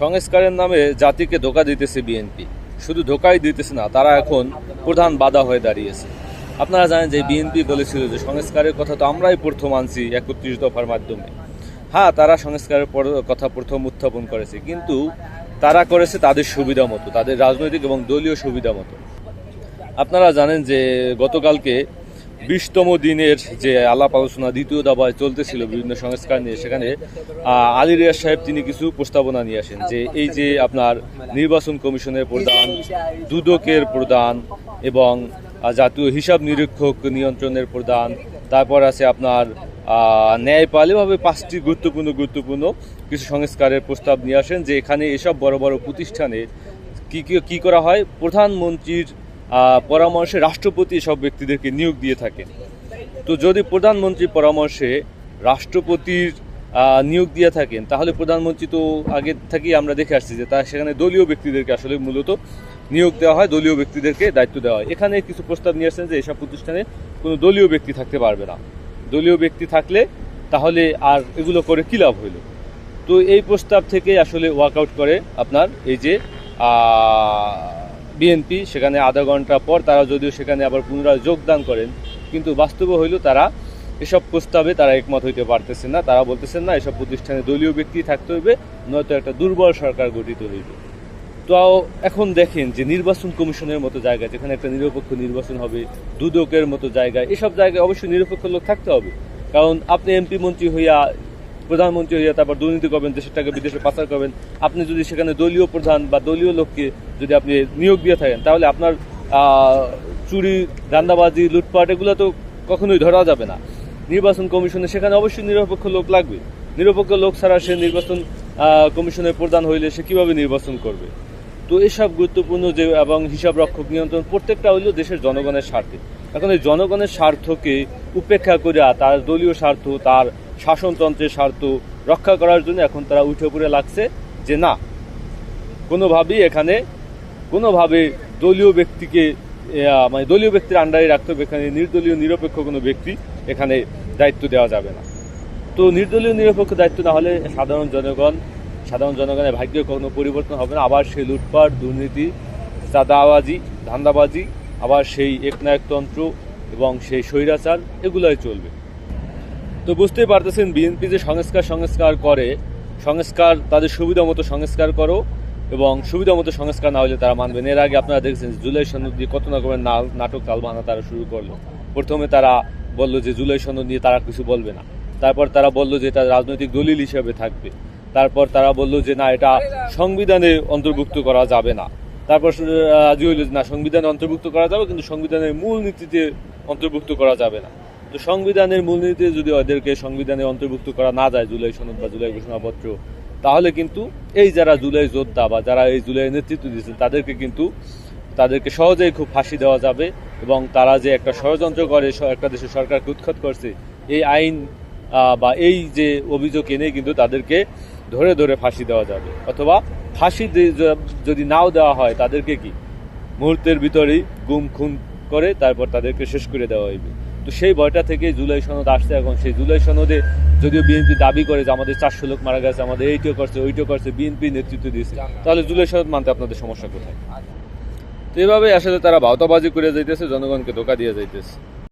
সংস্কারের নামে জাতিকে ধোকা দিতেছে বিএনপি শুধু ধোকাই দিতেছে না, তারা এখন প্রধান বাধা হয়ে দাঁড়িয়েছে। আপনারা জানেন যে বিএনপি বলেছিল যে সংস্কারের কথা তো আমরাই প্রথম আনছি একত্রিশ দফার মাধ্যমে। হ্যাঁ তারা সংস্কারের কথা প্রথম উত্থাপন করেছে, কিন্তু তারা করেছে তাদের সুবিধা মতো, তাদের রাজনৈতিক এবং দলীয় সুবিধা মতো। আপনারা জানেন যে গতকালকে বিশতম দিনের যে আলাপ আলোচনা দ্বিতীয় দাবায় চলতেছিল বিভিন্ন সংস্কার নিয়ে, সেখানে আলী রিয়াজ সাহেব তিনি কিছু প্রস্তাবনা নিয়ে আসেন যে এই যে আপনার নির্বাচন কমিশনের প্রদান দুদকের প্রদান এবং জাতীয় হিসাব নিরীক্ষক নিয়ন্ত্রণের প্রদান তারপর আছে আপনার ন্যায়পাল, এভাবে পাঁচটি গুরুত্বপূর্ণ গুরুত্বপূর্ণ কিছু সংস্কারের প্রস্তাব নিয়ে আসেন যে এখানে এসব বড় বড় প্রতিষ্ঠানে কি কি করা হয়? প্রধানমন্ত্রীর পরামর্শে রাষ্ট্রপতি সব ব্যক্তিদেরকে নিয়োগ দিয়ে থাকেন। তো যদি প্রধানমন্ত্রীর পরামর্শে রাষ্ট্রপতির নিয়োগ দিয়ে থাকেন, তাহলে প্রধানমন্ত্রী তো আগে থেকেই আমরা দেখে আসছি যে তার সেখানে দলীয় ব্যক্তিদেরকে আসলে মূলত নিয়োগ দেওয়া হয়, দলীয় ব্যক্তিদেরকে দায়িত্ব দেওয়া হয়। এখানে কিছু প্রস্তাব নিয়ে আসছেন যে এসব প্রতিষ্ঠানে কোনো দলীয় ব্যক্তি থাকতে পারবে না। দলীয় ব্যক্তি থাকলে তাহলে আর এগুলো করে কী লাভ হইল? তো এই প্রস্তাব থেকে আসলে ওয়ার্কআউট করে আপনার এই যে বিএনপি, সেখানে আধা ঘণ্টা পর তারা যদিও সেখানে আবার পুনরায় যোগদান করেন, কিন্তু বাস্তবে হইল তারা এসব প্রস্তাবে তারা একমত হইতে পারতেছেন না। তারা বলতেছেন, না, এসব প্রতিষ্ঠানে দলীয় ব্যক্তি থাকতে হইবে, নয়তো একটা দুর্বল সরকার গঠিত হইবে। তো এখন দেখেন যে নির্বাচন কমিশনের মতো জায়গা, যেখানে একটা নিরপেক্ষ নির্বাচন হবে, দুদকের মতো জায়গায় এসব জায়গায় অবশ্যই নিরপেক্ষ লোক থাকতে হবে। কারণ আপনি এমপি মন্ত্রী হইয়া প্রধানমন্ত্রী হইয়া তারপর দুর্নীতি করবেন, দেশের টাকা বিদেশে পাচার করবেন। আপনি যদি সেখানে দলীয় প্রধান বা দলীয় লোককে যদি আপনি নিয়োগ দিয়ে থাকেন, তাহলে আপনার চুরি দান্দাবাজি লুটপাট, এগুলো তো কখনোই ধরা যাবে না। নির্বাচন কমিশনে সেখানে অবশ্যই নিরপেক্ষ লোক লাগবে। নিরপেক্ষ লোক ছাড়া সে নির্বাচন কমিশনের প্রধান হইলে সে কীভাবে নির্বাচন করবে? তো এসব গুরুত্বপূর্ণ যে, এবং হিসাব রক্ষক নিয়ন্ত্রণ প্রত্যেকটা হইল দেশের জনগণের স্বার্থে। এখন এই জনগণের স্বার্থকে উপেক্ষা করে তার দলীয় স্বার্থ, তার শাসনতন্ত্রের স্বার্থ রক্ষা করার জন্য এখন তারা উঠে পড়ে লাগছে যে না, কোনোভাবেই এখানে, কোনোভাবে দলীয় ব্যক্তিকে মানে দলীয় ব্যক্তির আন্ডারে রাখতে হবে, এখানে নির্দলীয়, নিরপেক্ষ কোনো ব্যক্তি এখানে দায়িত্ব দেওয়া যাবে না। তো নির্দলীয়, নিরপেক্ষ দায়িত্ব না হলে সাধারণ জনগণ, সাধারণ জনগণের ভাগ্য কোনো পরিবর্তন হবে না। আবার সেই লুটপাট, দুর্নীতি, চাঁদাবাজি, ধান্দাবাজি, আবার সেই একনায়কতন্ত্র এবং সেই স্বৈরাচার, এগুলোই চলবে। তো বুঝতেই পারতেছেন, বিএনপি যে সংস্কার সংস্কার করে, সংস্কার তাদের সুবিধা মতো সংস্কার করো এবং সুবিধা মতো সংস্কার না হলে তারা মানবেন এর আগে আপনারা দেখছেন জুলাই সনদ দিয়ে কত না- নাটক তাল বানা তারা শুরু করল। প্রথমে তারা বলল যে জুলাই সনদ নিয়ে তারা কিছু বলবে না। তারপর তারা বলল যে এটা রাজনৈতিক দলিল হিসেবে থাকবে। তারপর তারা বলল যে না, এটা সংবিধানে অন্তর্ভুক্ত করা যাবে না। তারপর রাজি হইল যে না, সংবিধানে অন্তর্ভুক্ত করা যাবে, কিন্তু সংবিধানের মূল নীতিতে অন্তর্ভুক্ত করা যাবে না। তো সংবিধানের মূলনীতিতে যদি ওদেরকে সংবিধানে অন্তর্ভুক্ত করা না যায় জুলাই সনদ বা জুলাই ঘোষণাপত্র, তাহলে কিন্তু এই যারা জুলাই যোদ্ধা বা যারা এই জুলাই নেতৃত্ব দিয়েছেন, তাদেরকে কিন্তু, তাদেরকে সহজেই খুব ফাঁসি দেওয়া যাবে এবং তারা যে একটা ষড়যন্ত্র করে একটা দেশের সরকারকে উৎখাত করছে, এই আইন বা এই যে অভিযোগ এনে কিন্তু তাদেরকে ধরে ধরে ফাঁসি দেওয়া যাবে। অথবা ফাঁসি যদি নাও দেওয়া হয়, তাদেরকে কি? মুহূর্তের ভিতরেই গুম খুন করে, তারপর তাদেরকে শেষ করে দেওয়া হইবে। তো সেই ভয়টা থেকে জুলাই সনদ আসছে এখন। সেই জুলাই সনদে যদিও বিএনপি দাবি করে যে আমাদের চারশো লোক মারা গেছে আমাদের এইটিও করছে ওইটিও করছে বিএনপি নেতৃত্ব দিয়েছে। তাহলে জুলাই সনদ মানতে আপনাদের সমস্যা কোথায়? তো এভাবে আসলে তারা ভাওতাবাজি করে যাইতেছে জনগণকে ধোকা দিয়ে যাইতেছে।